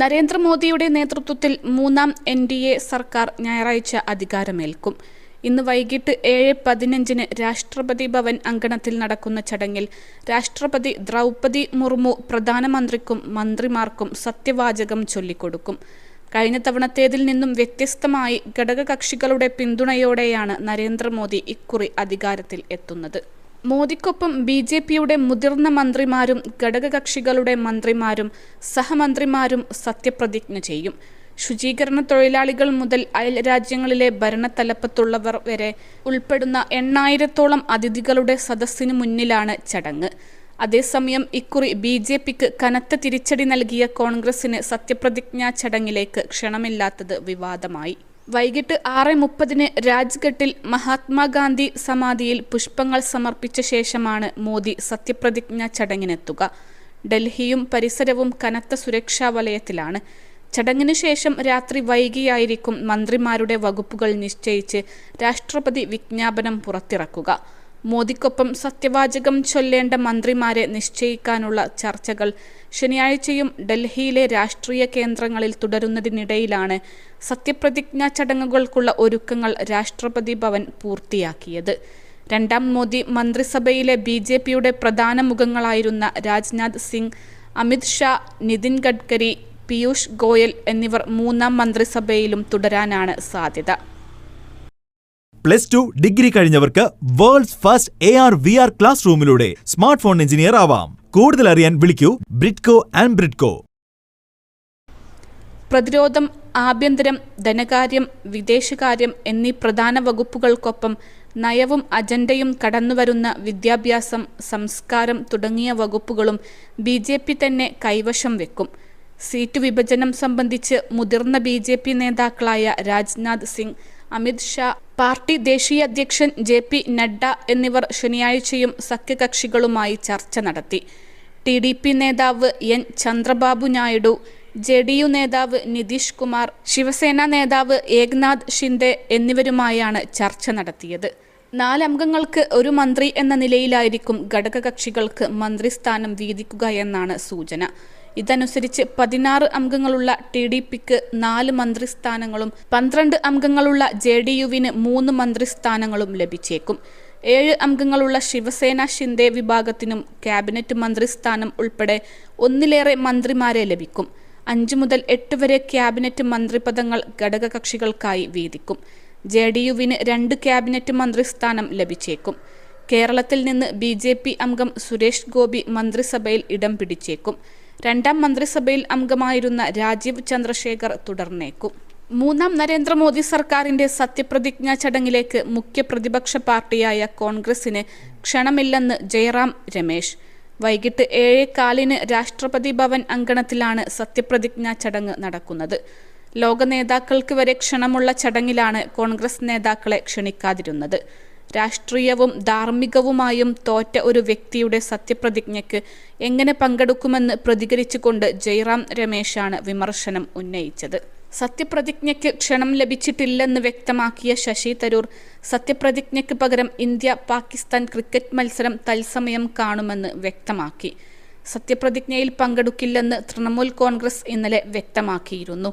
നരേന്ദ്രമോദിയുടെ നേതൃത്വത്തിൽ മൂന്നാം എൻ ഡി എ സർക്കാർ ഞായറാഴ്ച അധികാരമേൽക്കും. ഇന്ന് വൈകിട്ട് ഏഴ് പതിനഞ്ചിന് രാഷ്ട്രപതി ഭവൻ അങ്കണത്തിൽ നടക്കുന്ന ചടങ്ങിൽ രാഷ്ട്രപതി ദ്രൗപതി മുർമു പ്രധാനമന്ത്രിക്കും മന്ത്രിമാർക്കും സത്യവാചകം ചൊല്ലിക്കൊടുക്കും. കഴിഞ്ഞ തവണത്തേതിൽ നിന്നും വ്യത്യസ്തമായി ഘടകകക്ഷികളുടെ പിന്തുണയോടെയാണ് നരേന്ദ്രമോദി ഇക്കുറി അധികാരത്തിൽ എത്തുന്നത്. മോദിക്കൊപ്പം ബി ജെ പിയുടെ മുതിർന്ന മന്ത്രിമാരും ഘടകകക്ഷികളുടെ മന്ത്രിമാരും സഹമന്ത്രിമാരും സത്യപ്രതിജ്ഞ ചെയ്യും. ശുചീകരണ തൊഴിലാളികൾ മുതൽ അയൽ രാജ്യങ്ങളിലെ ഭരണത്തലപ്പത്തുള്ളവർ വരെ ഉൾപ്പെടുന്ന എണ്ണായിരത്തോളം അതിഥികളുടെ സദസ്സിന് മുന്നിലാണ് ചടങ്ങ്. അതേസമയം ഇക്കുറി ബി ജെ പിക്ക് കനത്ത തിരിച്ചടി നൽകിയ കോൺഗ്രസിന് സത്യപ്രതിജ്ഞാ ചടങ്ങിലേക്ക് ക്ഷണമില്ലാത്തത് വിവാദമായി. വൈകിട്ട് ആറ് മുപ്പതിന് രാജ്ഘട്ടിൽ മഹാത്മാഗാന്ധി സമാധിയിൽ പുഷ്പങ്ങൾ സമർപ്പിച്ച ശേഷമാണ് മോദി സത്യപ്രതിജ്ഞാ ചടങ്ങിനെത്തുക. ഡൽഹിയും പരിസരവും കനത്ത സുരക്ഷാ വലയത്തിലാണ്. ചടങ്ങിനു ശേഷം രാത്രി വൈകിയായിരിക്കും മന്ത്രിമാരുടെ വകുപ്പുകൾ നിശ്ചയിച്ച് രാഷ്ട്രപതി വിജ്ഞാപനം പുറത്തിറക്കുക. മോദിക്കൊപ്പം സത്യവാചകം ചൊല്ലേണ്ട മന്ത്രിമാരെ നിശ്ചയിക്കാനുള്ള ചർച്ചകൾ ശനിയാഴ്ചയും ഡൽഹിയിലെ രാഷ്ട്രീയ കേന്ദ്രങ്ങളിൽ തുടരുന്നതിനിടയിലാണ് സത്യപ്രതിജ്ഞാ ചടങ്ങുകൾക്കുള്ള ഒരുക്കങ്ങൾ രാഷ്ട്രപതി ഭവൻ പൂർത്തിയാക്കിയത്. രണ്ടാം മോദി മന്ത്രിസഭയിലെ ബി ജെ പിയുടെ പ്രധാന മുഖങ്ങളായിരുന്ന രാജ്നാഥ് സിംഗ് അമിത് ഷാ നിതിൻ ഗഡ്കരി പീയൂഷ് ഗോയൽ എന്നിവർ മൂന്നാം മന്ത്രിസഭയിലും തുടരാനാണ് സാധ്യത. Plus two degree കഴിഞ്ഞവർക്ക് world's first A R V R class റൂമിലൂടെ smart phone engineer ആവാം. കൂടുതൽ അറിയാൻ വിളിക്കൂ ബ്രിഡ്കോ ആൻഡ് ബ്രിഡ്കോ പ്രതിരോധം ആഭ്യന്തരം ധനകാര്യം വിദേശകാര്യം എന്നീ പ്രധാന വകുപ്പുകൾക്കൊപ്പം നയവും അജണ്ടയും കടന്നുവരുന്ന വിദ്യാഭ്യാസം സംസ്കാരം തുടങ്ങിയ വകുപ്പുകളും ബി ജെ പി തന്നെ കൈവശം വെക്കും. സീറ്റ് വിഭജനം സംബന്ധിച്ച് മുതിർന്ന ബി ജെ പി നേതാക്കളായ രാജ്നാഥ് സിംഗ് അമിത് ഷാ പാർട്ടി ദേശീയ അധ്യക്ഷൻ ജെ പി നഡ്ഡ എന്നിവർ ശനിയാഴ്ചയും സഖ്യകക്ഷികളുമായി ചർച്ച നടത്തി. ടി ഡി പി നേതാവ് N Chandrababu Naidu J D U നേതാവ് നിതീഷ് കുമാർ ശിവസേന നേതാവ് ഏക്നാഥ് ഷിൻഡെ എന്നിവരുമായാണ് ചർച്ച നടത്തിയത്. നാലംഗങ്ങൾക്ക് ഒരു മന്ത്രി എന്ന നിലയിലായിരിക്കും ഘടകകക്ഷികൾക്ക് മന്ത്രിസ്ഥാനം വീതിക്കുക എന്നാണ് സൂചന. ഇതനുസരിച്ച് പതിനാറ് അംഗങ്ങളുള്ള ടി ഡി പിക്ക് നാല് മന്ത്രിസ്ഥാനങ്ങളും പന്ത്രണ്ട് അംഗങ്ങളുള്ള ജെ ഡി യുവിന് മൂന്ന് മന്ത്രിസ്ഥാനങ്ങളും ലഭിച്ചേക്കും. ഏഴ് അംഗങ്ങളുള്ള ശിവസേന ഷിൻഡെ വിഭാഗത്തിനും ക്യാബിനറ്റ് മന്ത്രിസ്ഥാനം ഉൾപ്പെടെ ഒന്നിലേറെ മന്ത്രിമാരെ ലഭിക്കും. അഞ്ചു മുതൽ എട്ട് വരെ ക്യാബിനറ്റ് മന്ത്രിപദങ്ങൾ ഘടകകക്ഷികൾക്കായി വീതിക്കും. ജെ ഡി യുവിന് രണ്ട് ക്യാബിനറ്റ് മന്ത്രിസ്ഥാനം ലഭിച്ചേക്കും. കേരളത്തിൽ നിന്ന് ബി ജെ പി അംഗം സുരേഷ് ഗോപി മന്ത്രിസഭയിൽ ഇടം പിടിച്ചേക്കും. രണ്ടാം മന്ത്രിസഭയിൽ അംഗമായിരുന്ന രാജീവ് ചന്ദ്രശേഖർ തുടർന്നേക്കും. മൂന്നാം നരേന്ദ്രമോദി സർക്കാരിന്റെ സത്യപ്രതിജ്ഞാ ചടങ്ങിലേക്ക് മുഖ്യ പ്രതിപക്ഷ പാർട്ടിയായ കോൺഗ്രസിന് ക്ഷണമില്ലെന്ന് ജയറാം രമേശ്. വൈകിട്ട് ഏഴേ കാലിന് രാഷ്ട്രപതി ഭവൻ അങ്കണത്തിലാണ് സത്യപ്രതിജ്ഞാ ചടങ്ങ് നടക്കുന്നത്. ലോക നേതാക്കൾക്ക് വരെ ക്ഷണമുള്ള ചടങ്ങിലാണ് കോൺഗ്രസ് നേതാക്കളെ ക്ഷണിക്കാതിരുന്നത്. രാഷ്ട്രീയവും ധാർമ്മികവുമായും തോറ്റ ഒരു വ്യക്തിയുടെ സത്യപ്രതിജ്ഞയ്ക്ക് എങ്ങനെ പങ്കെടുക്കുമെന്ന് പ്രതികരിച്ചുകൊണ്ട് ജയറാം രമേശാണ് വിമർശനം ഉന്നയിച്ചത്. സത്യപ്രതിജ്ഞയ്ക്ക് ക്ഷണം ലഭിച്ചിട്ടില്ലെന്ന് വ്യക്തമാക്കിയ ശശി തരൂർ സത്യപ്രതിജ്ഞയ്ക്ക് പകരം ഇന്ത്യ പാകിസ്ഥാൻ ക്രിക്കറ്റ് മത്സരം തത്സമയം കാണുമെന്ന് വ്യക്തമാക്കി. സത്യപ്രതിജ്ഞയിൽ പങ്കെടുക്കില്ലെന്ന് തൃണമൂൽ കോൺഗ്രസ് ഇന്നലെ വ്യക്തമാക്കിയിരുന്നു.